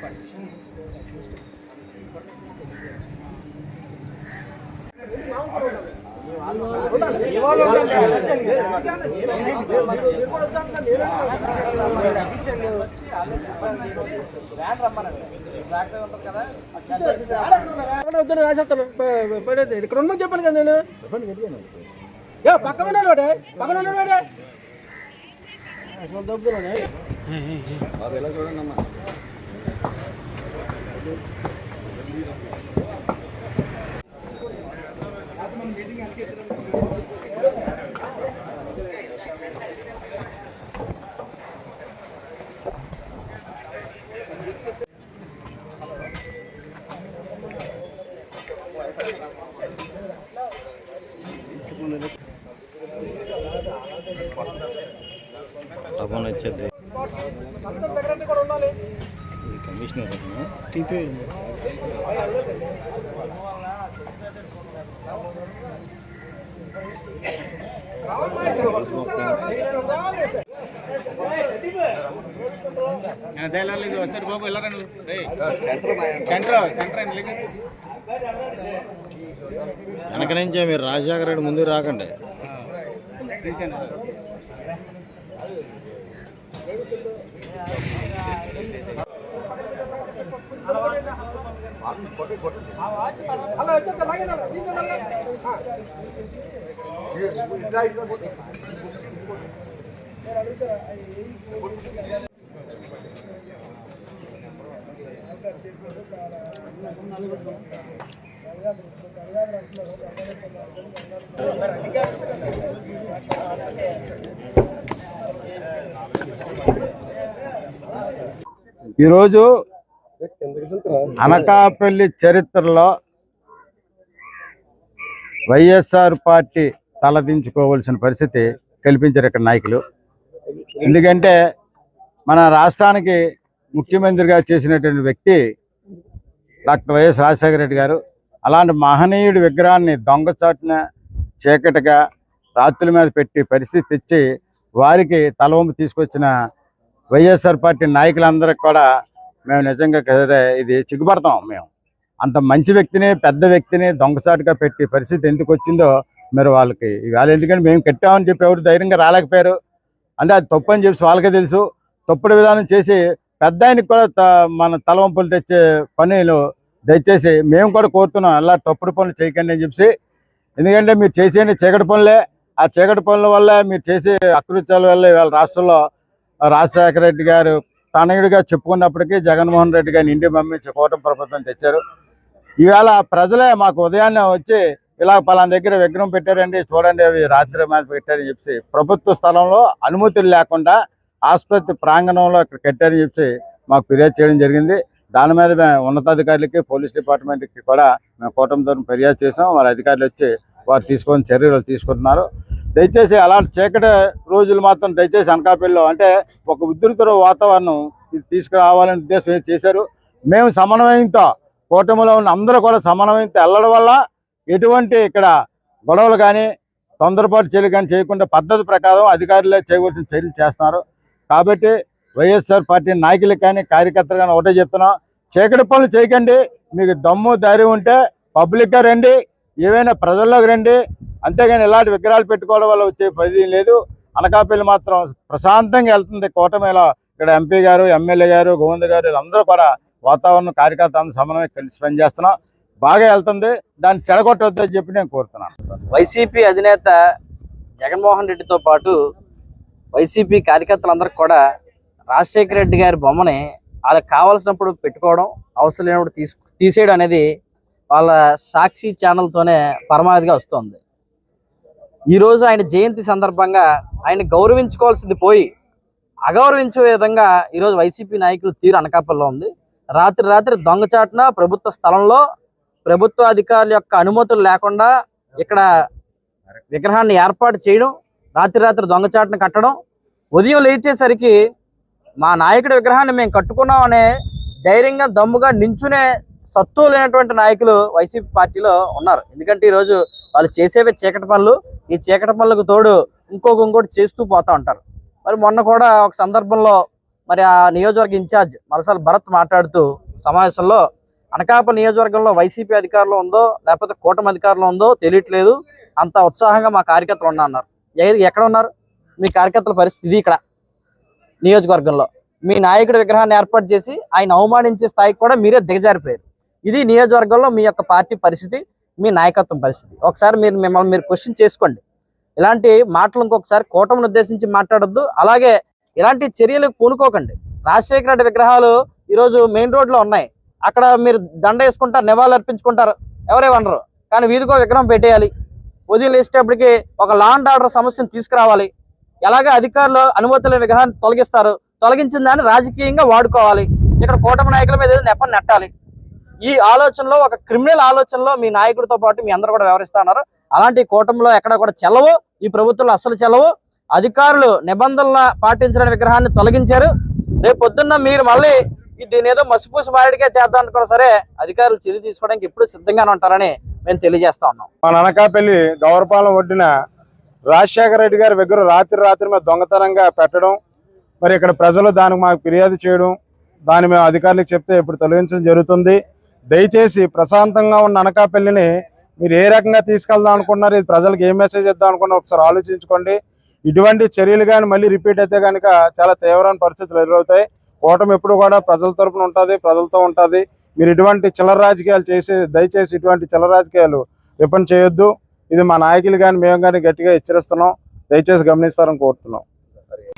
Permission వద్దని రాసేస్తాను ప- ప- పడేది. ఇక్కడ ఉన్న చెప్పాను కదా నేను ఏ పక్కన ఉన్నాడు వాడే పక్కన ఉన్నాడు వాడే అసలు దబ్బులోనే. ఫోన్ వచ్చేది అంతా సెక్రటరీ కూడా ఉండాలి ఇది కమిషనర్ వచ్చారు బాబు వెళ్ళరా నువ్వు? సెంటర్ సెంటర్ వెనక నుంచే మీరు రాజశేఖర రెడ్డి ముందుకు రాకండి. అలా వచ్చేస్తా లాగేనా తీసుకెళ్ళాలి ఈరోజు అనకాపల్లి చరిత్రలో వైఎస్ఆర్ పార్టీ తలదించుకోవాల్సిన పరిస్థితి కల్పించారు ఇక్కడ నాయకులు. ఎందుకంటే మన రాష్ట్రానికి ముఖ్యమంత్రిగా చేసినటువంటి వ్యక్తి డాక్టర్ వైఎస్ రాజశేఖర రెడ్డి గారు అలాంటి మహనీయుడి విగ్రహాన్ని దొంగచాటున చీకటిగా రాత్రుల మీద పెట్టి పరిస్థితి తెచ్చి వారికి తలవంపు తీసుకొచ్చిన వైఎస్ఆర్ పార్టీ నాయకులందరికీ కూడా మేము నిజంగా ఇది చిగుపడతాం మేము. అంత మంచి వ్యక్తిని పెద్ద వ్యక్తిని దొంగసాటుగా పెట్టి పరిస్థితి ఎందుకు వచ్చిందో మీరు వాళ్ళకి ఇవాళ ఎందుకంటే మేము కట్టామని చెప్పి ఎవరు ధైర్యంగా రాలేకపోయారు. అంటే అది తప్పు అని చెప్పి వాళ్ళకే తెలుసు. తప్పుడు విధానం చేసి పెద్ద ఆయనకి కూడా త- మన తలవంపులు తెచ్చే పనులు దయచేసి మేము కూడా కోరుతున్నాం. అలా తప్పుడు పనులు చేయకండి అని చెప్పి. ఎందుకంటే మీరు చేసే చీకటి పనులే. ఆ చీకటి పనుల వల్ల మీరు చేసే అకృత్యాల వల్ల ఇవాళ రాష్ట్రంలో రాజశేఖర రెడ్డి గారు తనయుడిగా చెప్పుకున్నప్పటికీ జగన్మోహన్ రెడ్డి గారిని ఇంటి పంపించి కూటమి ప్రభుత్వం తెచ్చారు. ఇవాళ ప్రజలే మాకు ఉదయాన్నే వచ్చి ఇలా పలానా దగ్గర విగ్రహం పెట్టారండి చూడండి అవి రాత్రి మీద పెట్టారని చెప్పి ప్రభుత్వ స్థలంలో అనుమతులు లేకుండా ఆసుపత్రి ప్రాంగణంలో ఇక్కడ కట్టారని చెప్పి మాకు ఫిర్యాదు చేయడం జరిగింది. దాని మీద మేము ఉన్నతాధికారులకి పోలీస్ డిపార్ట్మెంట్కి కూడా మేము కూటమితో ఫిర్యాదు చేసాం వారి అధికారులు వచ్చి వారు తీసుకొని చర్యలు తీసుకుంటున్నారు. దయచేసి అలాంటి చీకటి రోజులు మాత్రం దయచేసి అనకాపల్లిలో అంటే ఒక ఉధృత వాతావరణం ఇది తీసుకురావాలనే ఉద్దేశం ఏది చేశారు. మేము సమన్వయంతో కూటమిలో ఉన్న అందరూ కూడా సమన్వయంతో వెళ్ళడం వల్ల ఎటువంటి ఇక్కడ గొడవలు కానీ తొందరపాటు చర్యలు కానీ చేయకుండా పద్ధతి ప్రకారం అధికారులే చేయవలసిన చర్యలు చేస్తున్నారు. కాబట్టి వైఎస్ఆర్ పార్టీ నాయకులకు కానీ కార్యకర్తలు కానీ ఒకటే చెప్తున్నాం చీకటి పనులు చేయకండి మీకు దమ్ము ధైర్యం ఉంటే పబ్లిక్గా రండి ఏవైనా ప్రజల్లోకి రండి. అంతేగాని ఇలాంటి విగ్రహాలు పెట్టుకోవడం వల్ల వచ్చే పది లేదు. అనకాపల్లి మాత్రం ప్రశాంతంగా వెళ్తుంది. కూటమిలో ఇక్కడ ఎంపీ గారు ఎమ్మెల్యే గారు గోవింద్ గారు వీళ్ళందరూ కూడా వాతావరణం కార్యకర్తలను సమన్వయం కలిసి పనిచేస్తున్నాం. బాగా వెళ్తుంది. దాన్ని చెడగొట్టొద్దని చెప్పి నేను కోరుతున్నాను. వైసీపీ అధినేత జగన్మోహన్ రెడ్డితో పాటు వైసీపీ కార్యకర్తలందరికీ కూడా రాజశేఖర రెడ్డి గారి బొమ్మని వాళ్ళకి కావాల్సినప్పుడు పెట్టుకోవడం అవసరం లేనప్పుడు తీసు తీసేయడం అనేది వాళ్ళ సాక్షి ఛానల్తోనే పరమావధిగా వస్తుంది. ఈరోజు ఆయన జయంతి సందర్భంగా ఆయన గౌరవించుకోవాల్సింది పోయి అగౌరవించే విధంగా ఈరోజు వైసీపీ నాయకులు తీరు అనకాపల్లో ఉంది. రాత్రి రాత్రి దొంగచాటున ప్రభుత్వ స్థలంలో ప్రభుత్వ అధికారుల యొక్క అనుమతులు లేకుండా ఇక్కడ విగ్రహాన్ని ఏర్పాటు చేయడం రాత్రి రాత్రి దొంగచాటును కట్టడం ఉదయం లేచేసరికి మా నాయకుడి విగ్రహాన్ని మేము కట్టుకున్నామనే ధైర్యంగా దమ్ముగా నించునే సత్తు లేనటువంటి నాయకులు వైసీపీ పార్టీలో ఉన్నారు. ఎందుకంటే ఈరోజు వాళ్ళు చేసేవే చీకటి పనులు. ఈ చీకటి పనులకు తోడు ఇంకొక ఇంకోటి చేస్తూ పోతా ఉంటారు. మరి మొన్న కూడా ఒక సందర్భంలో మరి ఆ నియోజకవర్గ ఇన్ఛార్జ్ మలసాల భరత్ మాట్లాడుతూ సమావేశంలో అనకాపల్లి నియోజకవర్గంలో వైసీపీ అధికారంలో ఉందో లేకపోతే కూటమి అధికారంలో ఉందో తెలియట్లేదు. అంత ఉత్సాహంగా మా కార్యకర్తలు ఉన్నా అన్నారు ఎక్కడ ఉన్నారు? మీ కార్యకర్తల పరిస్థితి ఇది ఇక్కడ. నియోజకవర్గంలో. మీ నాయకుడి విగ్రహాన్ని ఏర్పాటు చేసి ఆయన అవమానించే స్థాయికి కూడా మీరే దిగజారిపోయారు. ఇది నియోజకవర్గంలో మీ యొక్క పార్టీ పరిస్థితి మీ నాయకత్వం పరిస్థితి. ఒకసారి మీరు మిమ్మల్ని మీరు క్వశ్చన్ చేసుకోండి. ఇలాంటి మాటలు ఇంకొకసారి కూటమిని ఉద్దేశించి మాట్లాడొద్దు. అలాగే ఇలాంటి చర్యలకు పూనుకోకండి. రాజశేఖర రెడ్డి విగ్రహాలు ఈరోజు మెయిన్ రోడ్లో ఉన్నాయి. అక్కడ మీరు దండ వేసుకుంటారు నివాళులు అర్పించుకుంటారు. ఎవరే వనరు కానీ వీధికో విగ్రహం పెట్టేయాలి. ఉదయం ఒక లా అండ్ ఆర్డర్ సమస్యను తీసుకురావాలి. ఎలాగే అధికారులు అనుమతుల విగ్రహాన్ని తొలగిస్తారు. తొలగించిన దాన్ని రాజకీయంగా వాడుకోవాలి. ఇక్కడ కూటమి నాయకుల మీద ఏదో నెపం నెట్టాలి. ఈ ఆలోచనలో ఒక క్రిమినల్ ఆలోచనలో మీ నాయకుడితో పాటు మీ అందరూ కూడా వ్యవహరిస్తున్నారు అలాంటి కూటమిలో ఎక్కడ కూడా చెల్లవు. ఈ ప్రభుత్వంలో అస్సలు చెల్లవు. అధికారులు నిబంధనల పాటించిన విగ్రహాన్ని తొలగించారు. రేపు పొద్దున్న మీరు మళ్ళీ దీని ఏదో మసిపూసి మారేడికే చేద్దాం అనుకున్నా సరే అధికారులు చర్య తీసుకోవడానికి ఎప్పుడు సిద్ధంగానే ఉంటారని మేము తెలియజేస్తా ఉన్నాం. మన అనకాపల్లి గౌరపాలెం ఒడ్డిన రాజశేఖర రెడ్డి గారి విగ్రహం రాత్రి రాత్రి మీద దొంగతనంగా పెట్టడం మరి ఇక్కడ ప్రజలు దానికి మాకు ఫిర్యాదు చేయడం దాన్ని మేము అధికారులకు చెప్తే ఇప్పుడు తొలగించడం జరుగుతుంది. దయచేసి ప్రశాంతంగా ఉన్న అనకాపల్లిని మీరు ఏ రకంగా తీసుకెళ్దాం అనుకున్నారు ఇది ప్రజలకు ఏ మెసేజ్ ఇద్దాం అనుకున్నారు ఒకసారి ఆలోచించుకోండి. ఇటువంటి చర్యలు కానీ మళ్ళీ రిపీట్ అయితే కనుక చాలా తీవ్రమైన పరిస్థితులు ఎదురవుతాయి. కూటమి ఎప్పుడు కూడా ప్రజల తరపున ఉంటుంది ప్రజలతో ఉంటుంది. మీరు ఇటువంటి చిల్లర రాజకీయాలు చేసి దయచేసి ఇటువంటి చిల్లర రాజకీయాలు రిపన్ చేయొద్దు. ఇది మా నాయకులు కానీ మేము కానీ గట్టిగా హెచ్చరిస్తున్నాం. దయచేసి గమనిస్తారని కోరుతున్నాం.